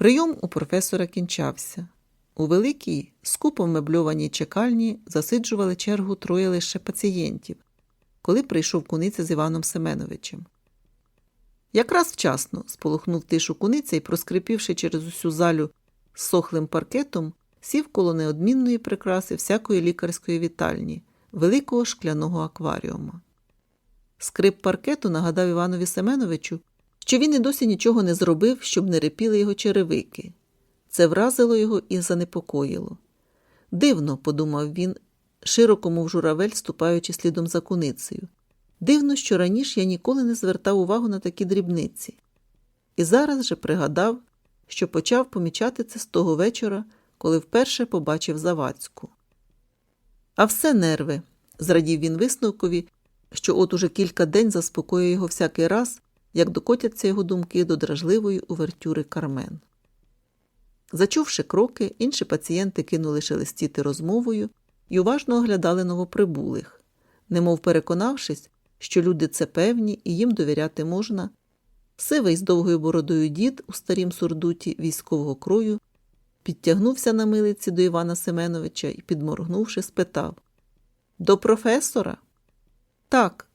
Прийом у професора кінчався. У великій, скупо мебльованій чекальні засиджували чергу троє лише пацієнтів, коли прийшов куниця з Іваном Семеновичем. Якраз вчасно сполохнув тишу куниця і, проскрипівши через усю залю сохлим паркетом, сів коло неодмінної прикраси всякої лікарської вітальні, великого шкляного акваріума. Скрип паркету нагадав Іванові Семеновичу, що він і досі нічого не зробив, щоб не репіли його черевики. Це вразило його і занепокоїло. Дивно, подумав він, широко мов журавель, ступаючи слідом за куницею. Дивно, що раніше я ніколи не звертав увагу на такі дрібниці. І зараз же пригадав, що почав помічати це з того вечора, коли вперше побачив Завадську. А все нерви, зрадів він висновкові, що от уже кілька день заспокоює його всякий раз, як докотяться його думки до дражливої увертюри Кармен. Зачувши кроки, інші пацієнти кинули шелестіти розмовою і уважно оглядали новоприбулих, немов переконавшись, що люди це певні і їм довіряти можна. Сивий з довгою бородою дід у старім сурдуті військового крою підтягнувся на милиці до Івана Семеновича і, підморгнувши, спитав До професора? Так,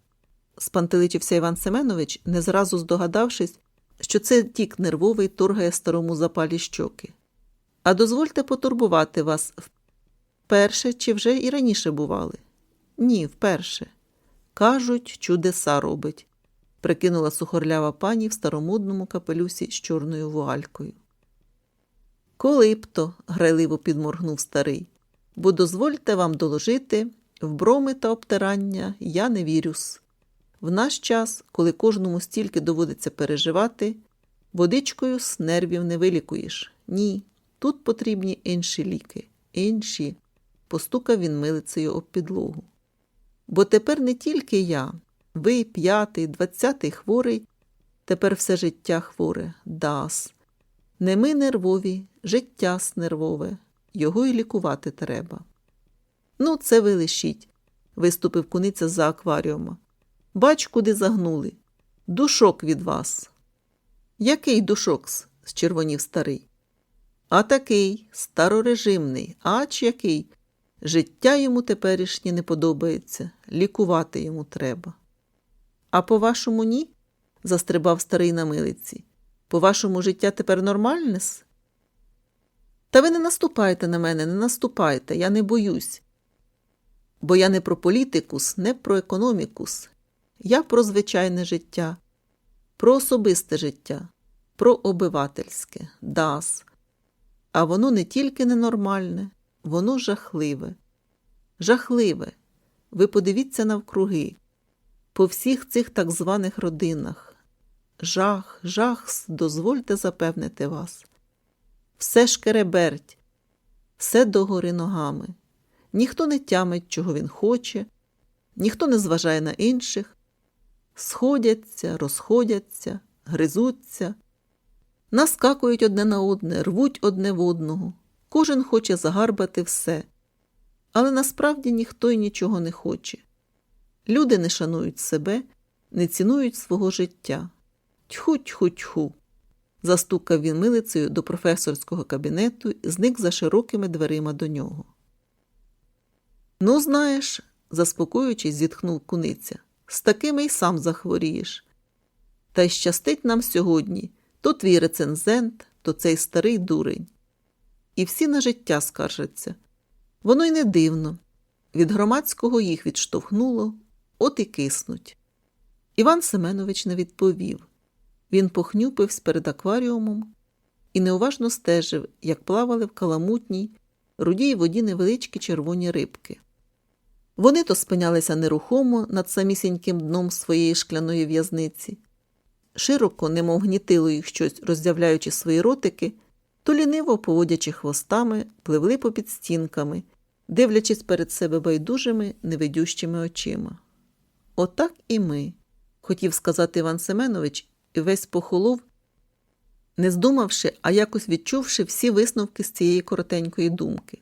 спантеличився Іван Семенович, не зразу здогадавшись, що це тік нервовий торгає старому запалі щоки. А дозвольте потурбувати вас вперше чи вже і раніше бували? Ні, вперше. Кажуть, чудеса робить, прикинула сухорлява пані в старомодному капелюсі з чорною вуалькою. Коли б то, грайливо підморгнув старий, бо дозвольте вам доложити, в броми та обтирання я не вірюс. В наш час, коли кожному стільки доводиться переживати, водичкою з нервів не вилікуєш. Ні, тут потрібні інші ліки, інші, постукав він милицею об підлогу. Бо тепер не тільки я, ви п'ятий, двадцятий хворий, тепер все життя хворе, дас. Не ми нервові, життя нервове, його й лікувати треба. Ну, це ви лишіть, виступив куниця за акваріума. Бач, куди загнули. Душок від вас. Який душок? зчервонів старий. А такий, старорежимний, ач який. Життя йому теперішнє не подобається, лікувати йому треба. А по-вашому, ні? застрибав старий на милиці. По-вашому, життя тепер нормальне? Та ви не наступайте на мене, не наступайте, я не боюсь. Бо я не про політикус, не про економікус. Я про звичайне життя, про особисте життя, про обивательське, дас. А воно не тільки ненормальне, воно жахливе. Жахливе. Ви подивіться навкруги, по всіх цих так званих родинах. Жах, жах, дозвольте запевнити вас. Все шкереберть, все догори ногами. Ніхто не тямить, чого він хоче, ніхто не зважає на інших, сходяться, розходяться, гризуться, наскакують одне на одне, рвуть одне в одного. Кожен хоче загарбати все. Але насправді ніхто й нічого не хоче. Люди не шанують себе, не цінують свого життя. Тьху, тьху, тьху. Застукав він милицею до професорського кабінету і зник за широкими дверима до нього. Ну, знаєш, заспокоюючись, зітхнув куниця, з такими й сам захворієш. Та й щастить нам сьогодні то твій рецензент, то цей старий дурень. І всі на життя скаржаться. Воно й не дивно. Від громадського їх відштовхнуло, от і киснуть. Іван Семенович не відповів. Він похнюпився перед акваріумом і неуважно стежив, як плавали в каламутній, рудій воді невеличкі червоні рибки. Вони то спинялися нерухомо над самісіньким дном своєї шкляної в'язниці, широко, немов гнітило їх щось, роздявляючи свої ротики, то ліниво, поводячи хвостами, пливли попід стінками, дивлячись перед себе байдужими, невидющими очима. Отак і ми, хотів сказати Іван Семенович, і весь похолов, не здумавши, а якось відчувши всі висновки з цієї коротенької думки.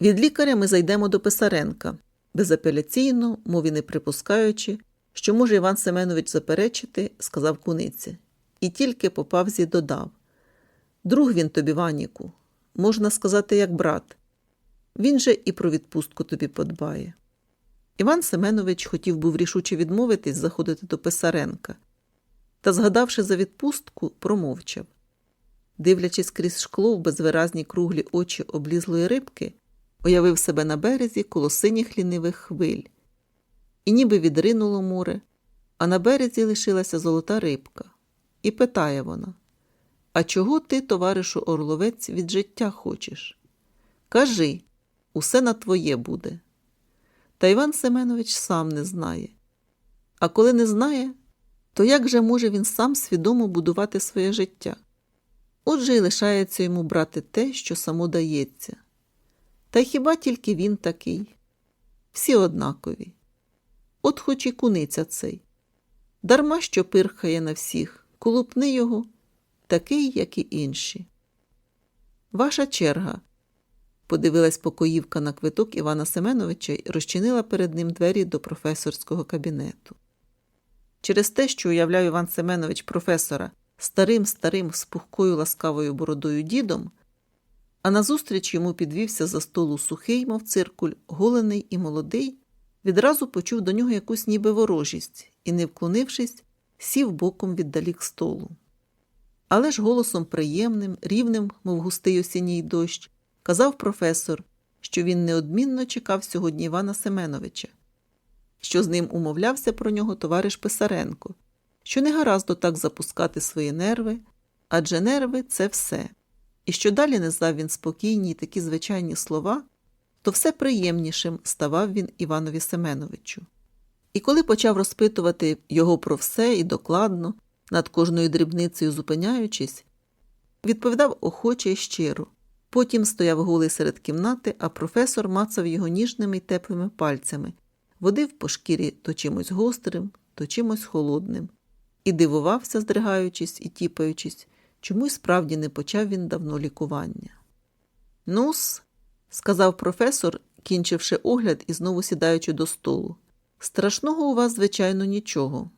Від лікаря ми зайдемо до Писаренка, безапеляційно, мові не припускаючи, що може Іван Семенович заперечити, сказав куниця, і тільки по павзі додав Друг він тобі, Ваніку, можна сказати, як брат. Він же і про відпустку тобі подбає. Іван Семенович хотів був рішуче відмовитись заходити до Писаренка, та, згадавши за відпустку, промовчав. Дивлячись крізь шкло в безвиразні круглі очі облізлої рибки, уявив себе на березі коло синіх лінивих хвиль. І ніби відринуло море, а на березі лишилася золота рибка. І питає вона: А чого ти, товаришу Орловець, від життя хочеш? Кажи, усе на твоє буде. Та Іван Семенович сам не знає. А коли не знає, то як же може він сам свідомо будувати своє життя? Отже, й лишається йому брати те, що само дається. Та хіба тільки він такий? Всі однакові. От хоч і куниця цей. Дарма що пирхає на всіх, колупни його, такий, як і інші. Ваша черга. Подивилась покоївка на квиток Івана Семеновича і розчинила перед ним двері до професорського кабінету. Через те, що уявляв Іван Семенович професора старим старим з пухкою ласкавою бородою дідом, а назустріч йому підвівся за столу сухий, мов циркуль, голений і молодий, відразу почув до нього якусь ніби ворожість і, не вклонившись, сів боком віддалік столу. Але ж голосом приємним, рівним, мов густий осінній дощ, казав професор, що він неодмінно чекав сьогодні Івана Семеновича, що з ним умовлявся про нього товариш Писаренко, що не гаразд так запускати свої нерви, адже нерви це все. І що далі не знав він спокійні й такі звичайні слова, то все приємнішим ставав він Іванові Семеновичу. І коли почав розпитувати його про все і докладно, над кожною дрібницею зупиняючись, відповідав охоче й щиро. Потім стояв голий серед кімнати, а професор мацав його ніжними й теплими пальцями, водив по шкірі то чимось гострим, то чимось холодним, і дивувався, здригаючись і тіпаючись, чому й справді не почав він давно лікування. Нус, сказав професор, кінчивши огляд і знову сідаючи до столу. Страшного у вас, звичайно, нічого.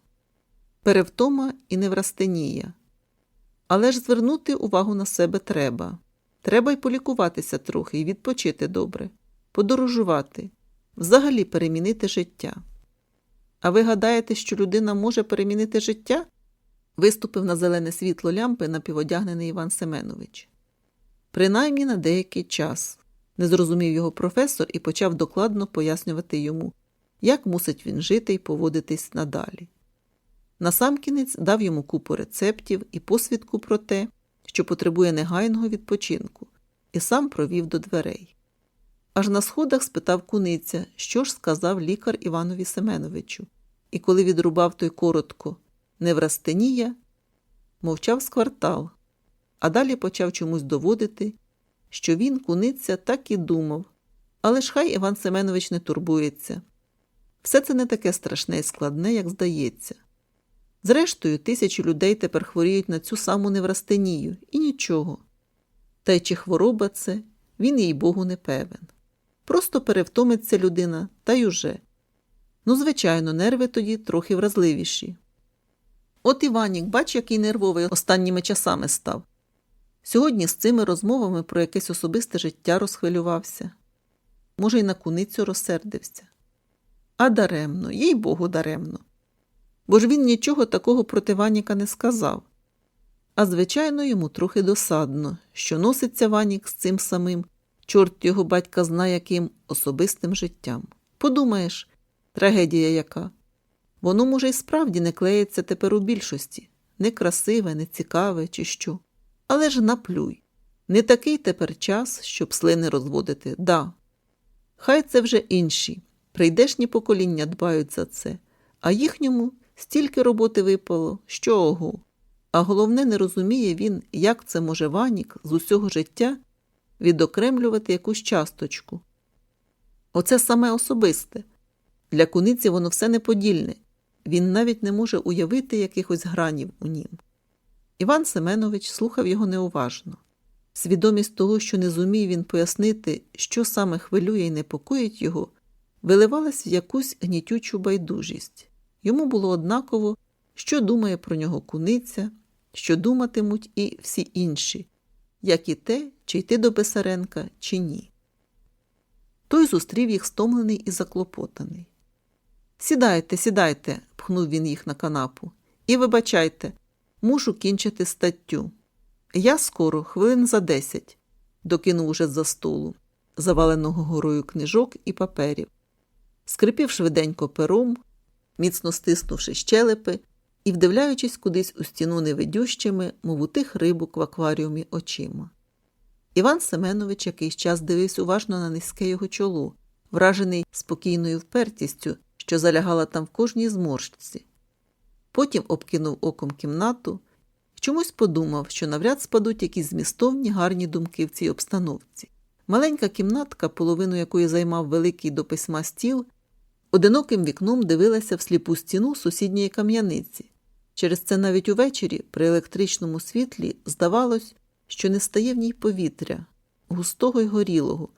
Перевтома і неврастенія. Але ж звернути увагу на себе треба. Треба й полікуватися трохи і відпочити добре, подорожувати, взагалі перемінити життя. А ви гадаєте, що людина може перемінити життя? Виступив на зелене світло лямпи напіводягнений Іван Семенович. Принаймні на деякий час, не зрозумів його професор і почав докладно пояснювати йому, як мусить він жити і поводитись надалі. Насамкінець дав йому купу рецептів і посвідку про те, що потребує негайного відпочинку, і сам провів до дверей. Аж на сходах спитав куниця, що ж сказав лікар Іванові Семеновичу, і коли відрубав той коротко неврастенія, мовчав з квартал, а далі почав чомусь доводити, що він, куниця, так і думав. Але ж хай Іван Семенович не турбується. Все це не таке страшне і складне, як здається. Зрештою, тисячі людей тепер хворіють на цю саму неврастенію, і нічого. Та й чи хвороба це, він, їй Богу, не певен. Просто перевтомиться людина, та й уже. Ну, звичайно, нерви тоді трохи вразливіші. От Іванік, бач, який нервовий останніми часами став. Сьогодні з цими розмовами про якесь особисте життя розхвилювався. Може, й на куницю розсердився. А даремно, їй Богу, даремно. Бо ж він нічого такого проти Ваніка не сказав. А звичайно, йому трохи досадно, що носиться Ванік з цим самим, чорт його батька знає яким особистим життям. Подумаєш, трагедія яка. Воно, може, і справді не клеїться тепер у більшості, не красиве, не цікаве, чи що. Але ж наплюй. Не такий тепер час, щоб слини розводити, да. Хай це вже інші. Прийдешні покоління дбають за це, а їхньому стільки роботи випало, що ого. А головне, не розуміє він, як це може Ванік з усього життя відокремлювати якусь часточку. Оце саме особисте. Для куниці воно все неподільне, він навіть не може уявити якихось гранів у нім. Іван Семенович слухав його неуважно. Свідомість того, що не зумів він пояснити, що саме хвилює і непокоїть його, виливалась в якусь гнітючу байдужість. Йому було однаково, що думає про нього куниця, що думатимуть і всі інші, як і те, чи йти до Писаренка, чи ні. Той зустрів їх стомлений і заклопотаний. Сідайте, сідайте, пхнув він їх на канапу. І вибачайте, мушу кінчити статтю. Я скоро, хвилин за десять, докинув уже з-за столу, заваленого горою книжок і паперів. Скрипів швиденько пером, міцно стиснувши щелепи і вдивляючись кудись у стіну невидющими, мов у тих рибок в акваріумі очима. Іван Семенович якийсь час дивився уважно на низьке його чоло, вражений спокійною впертістю, що залягала там в кожній зморшці. Потім обкинув оком кімнату і чомусь подумав, що навряд спадуть якісь змістовні гарні думки в цій обстановці. Маленька кімнатка, половину якої займав великий до письма стіл, одиноким вікном дивилася в сліпу стіну сусідньої кам'яниці. Через це навіть увечері при електричному світлі здавалось, що не стає в ній повітря, густого й горілого,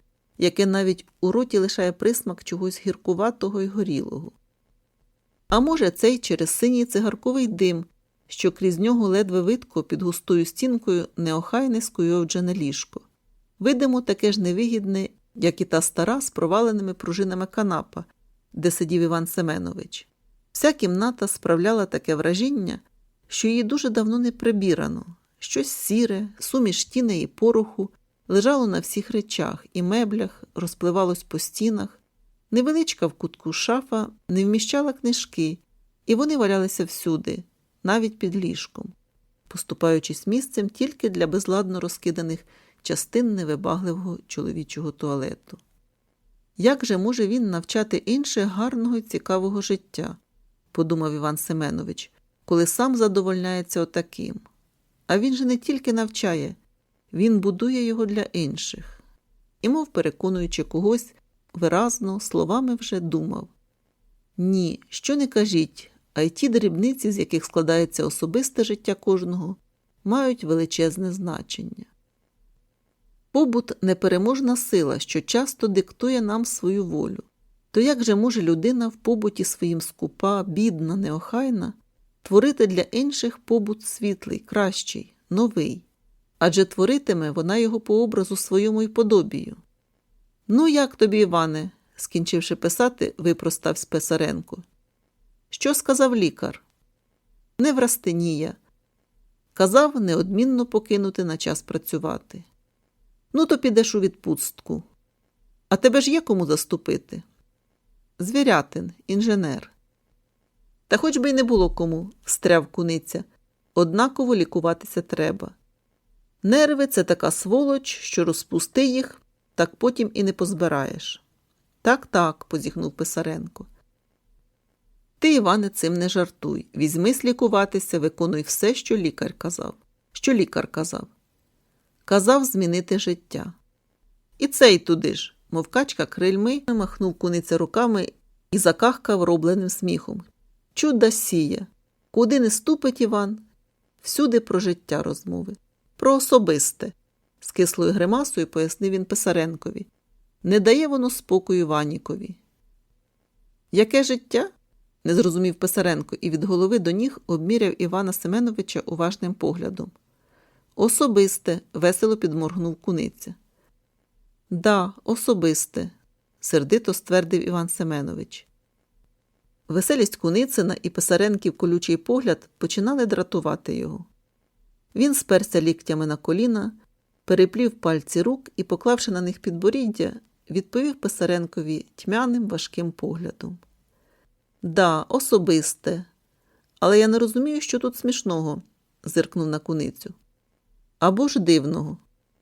яке навіть у роті лишає присмак чогось гіркуватого й горілого. А може, цей через синій цигарковий дим, що крізь нього ледве видко під густою стінкою неохайне скуйовджене ліжко. Видимо, таке ж невигідне, як і та стара з проваленими пружинами канапа, де сидів Іван Семенович. Вся кімната справляла таке вражіння, що її дуже давно не прибірано. Щось сіре, суміш тіни і пороху, лежало на всіх речах і меблях, розпливалось по стінах. Невеличка в кутку шафа не вміщала книжки, і вони валялися всюди, навіть під ліжком, поступаючись місцем тільки для безладно розкиданих частин невибагливого чоловічого туалету. Як же може він навчати інших гарного і цікавого життя? подумав Іван Семенович, коли сам задовольняється отаким. А він же не тільки навчає, він будує його для інших. І, мов переконуючи когось, виразно словами вже думав ні, що не кажіть, а й ті дрібниці, з яких складається особисте життя кожного, мають величезне значення. Побут непереможна сила, що часто диктує нам свою волю. То як же може людина в побуті своїм скупа, бідна, неохайна, творити для інших побут світлий, кращий, новий? Адже творитиме вона його по образу своєму й подобію. Ну, як тобі, Іване? скінчивши писати, випростався Писаренко. Що сказав лікар? Не врастенія. Казав неодмінно покинути на час працювати. Ну, то підеш у відпустку. А тебе ж є кому заступити? Звірятин, інженер. Та хоч би й не було кому, встряв куниця. Однаково лікуватися треба. Нерви це така сволоч, що розпусти їх, так потім і не позбираєш. Так, так, позіхнув Писаренко. Ти, Іване, цим не жартуй. Візьмись лікуватися, виконуй все, що лікар казав. Що лікар казав? Казав змінити життя. І цей туди ж, мов качка крильми, махнув куниця руками і закахкав робленим сміхом. Чуда сіє. Куди не ступить Іван? Всюди про життя розмови. Про особисте, з кислою гримасою пояснив він Писаренкові. Не дає воно спокою Іванікові. Яке життя? не зрозумів Писаренко і від голови до ніг обміряв Івана Семеновича уважним поглядом. Особисте, весело підморгнув куниця. Да, особисте, сердито ствердив Іван Семенович. Веселість Куницина і Писаренків колючий погляд починали дратувати його. Він сперся ліктями на коліна, переплів пальці рук і, поклавши на них підборіддя, відповів Писаренкові тьмяним важким поглядом. Да, особисте. Але я не розумію, що тут смішного, зиркнув на куницю. Або ж дивного,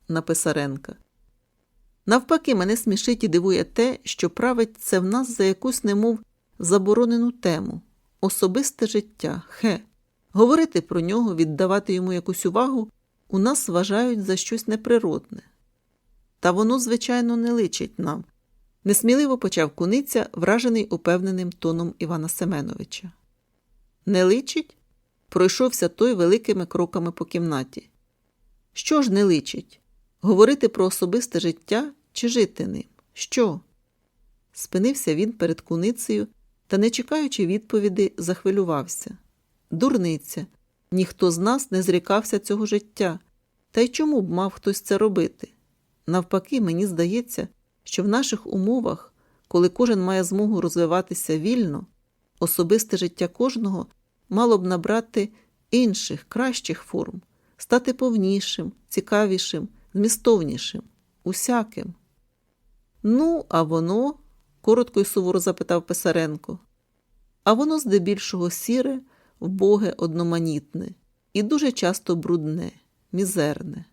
на Писаренка. Навпаки, мене смішить і дивує те, що править це в нас за якусь немов заборонену тему особисте життя, хе. Говорити про нього, віддавати йому якусь увагу у нас вважають за щось неприродне. Та воно, звичайно, не личить нам, несміливо почав куниця, вражений упевненим тоном Івана Семеновича. Не личить? Пройшовся той великими кроками по кімнаті. Що ж не личить? Говорити про особисте життя чи жити ним? Що? Спинився він перед куницею та, не чекаючи відповіді, захвилювався. Дурниця, ніхто з нас не зрікався цього життя. Та й чому б мав хтось це робити? Навпаки, мені здається, що в наших умовах, коли кожен має змогу розвиватися вільно, особисте життя кожного мало б набрати інших, кращих форм, стати повнішим, цікавішим, змістовнішим, усяким. Ну, а воно, коротко й суворо запитав Писаренко, а воно здебільшого сіре, вбоге, одноманітне і дуже часто брудне, мізерне.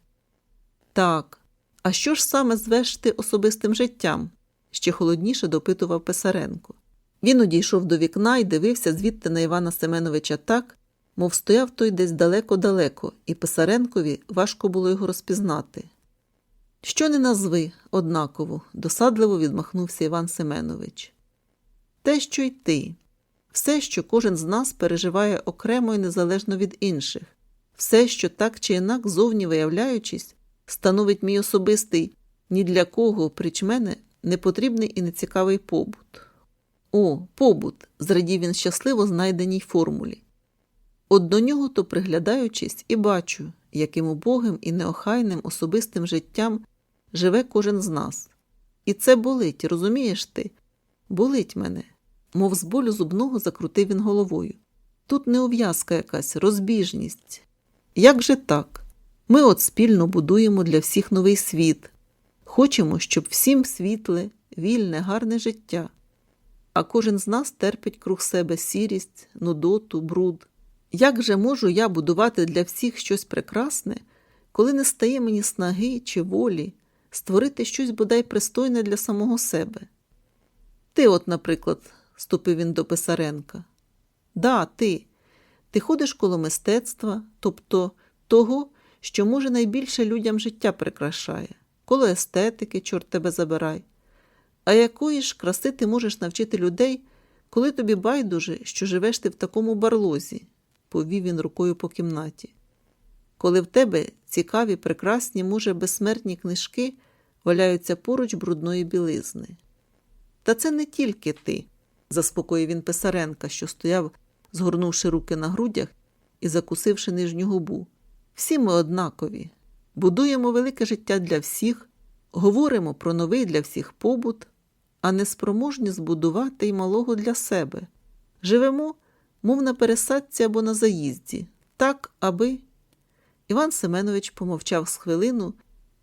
Так, а що ж саме звеш ти особистим життям? ще холодніше допитував Писаренко. Він одійшов до вікна і дивився звідти на Івана Семеновича так, мов стояв той десь далеко-далеко, і Писаренкові важко було його розпізнати. Що не назви, однаково, досадливо відмахнувся Іван Семенович. Те, що й ти, все, що кожен з нас переживає окремо і незалежно від інших, все, що так чи інак зовні виявляючись, становить мій особистий ні для кого, прич мене, непотрібний і нецікавий побут. О, побут, зрадів він щасливо знайденій формулі. От до нього то приглядаючись і бачу, яким убогим і неохайним особистим життям живе кожен з нас. І це болить, розумієш ти? Болить мене, мов з болю зубного закрутив він головою. Тут не ув'язка якась, розбіжність. Як же так? Ми от спільно будуємо для всіх новий світ, хочемо, щоб всім світле, вільне, гарне життя. А кожен з нас терпить круг себе сірість, нудоту, бруд. Як же можу я будувати для всіх щось прекрасне, коли не стає мені снаги чи волі створити щось бодай пристойне для самого себе? Ти, от, наприклад, ступив він до Писаренка. Да, ти. Ти ходиш коло мистецтва, тобто того, що може найбільше людям життя прикрашає, коло естетики, чорт тебе забирай. А якої ж краси ти можеш навчити людей, коли тобі байдуже, що живеш ти в такому барлозі? повів він рукою по кімнаті. Коли в тебе цікаві, прекрасні, може, безсмертні книжки валяються поруч брудної білизни. Та це не тільки ти, заспокоїв він Писаренка, що стояв, згорнувши руки на грудях і закусивши нижню губу. Всі ми однакові, будуємо велике життя для всіх, говоримо про новий для всіх побут, а не спроможні збудувати й малого для себе. Живемо, мов на пересадці або на заїзді, так, аби. Іван Семенович помовчав з хвилину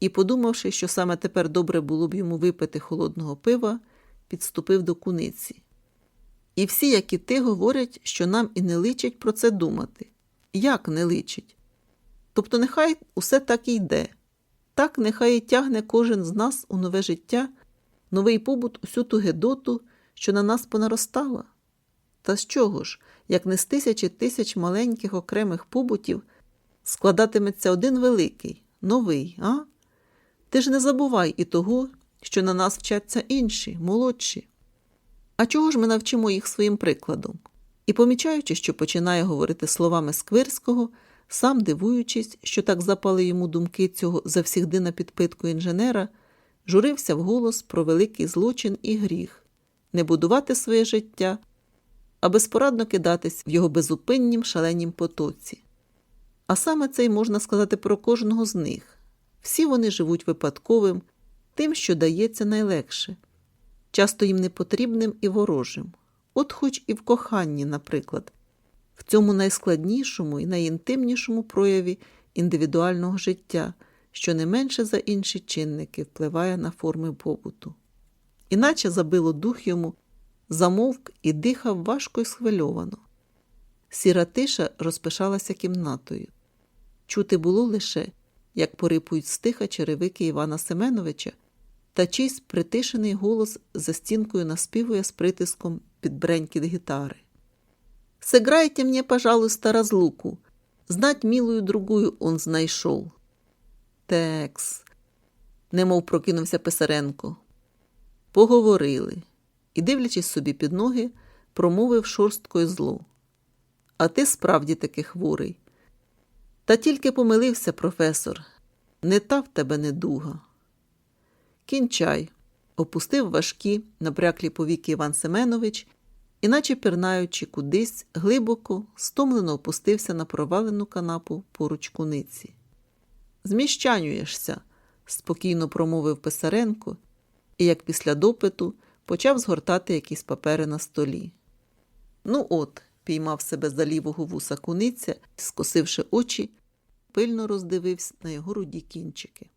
і, подумавши, що саме тепер добре було б йому випити холодного пива, підступив до куниці. І всі, як і ти, говорять, що нам і не личить про це думати. Як не личить? Тобто, нехай усе так і йде. Так нехай і тягне кожен з нас у нове життя, новий побут усю ту гедоту, що на нас понаростала. Та з чого ж, як не з тисячі тисяч маленьких окремих побутів, складатиметься один великий, новий, а? Ти ж не забувай і того, що на нас вчаться інші, молодші. А чого ж ми навчимо їх своїм прикладом? І, помічаючи, що починає говорити словами Сквирського, сам дивуючись, що так запали йому думки цього завсігди на підпитку інженера, журився вголос про великий злочин і гріх не будувати своє життя, а безпорадно кидатись в його безупиннім шаленім потоці. А саме це й можна сказати про кожного з них. Всі вони живуть випадковим, тим, що дається найлегше, часто їм непотрібним і ворожим, от хоч і в коханні, наприклад, в цьому найскладнішому і найінтимнішому прояві індивідуального життя, що не менше за інші чинники впливає на форми побуту. Іначе забило дух йому, замовк і дихав важко й схвильовано. Сіра тиша розпишалася кімнатою. Чути було лише, як порипують стиха черевики Івана Семеновича, та чийсь притишений голос за стінкою наспівує з притиском під бренькіт гітари. Сыграйте мне, пожалуйста, разлуку. Знать милую другую он знайшов. Текс, немов прокинувся Писаренко. Поговорили і, дивлячись собі під ноги, промовив шорсткою зло. А ти справді таки хворий. Та тільки помилився, професор. Не та в тебе недуга. Кінчай, опустив важкі, набряклі повіки Іван Семенович іначе пірнаючи кудись, глибоко, стомлено опустився на провалену канапу поруч куниці. Зміщанюєшся, спокійно промовив Писаренко і, як після допиту, почав згортати якісь папери на столі. Ну от, піймав себе за лівого вуса куниця, скосивши очі, пильно роздивився на його руді кінчики.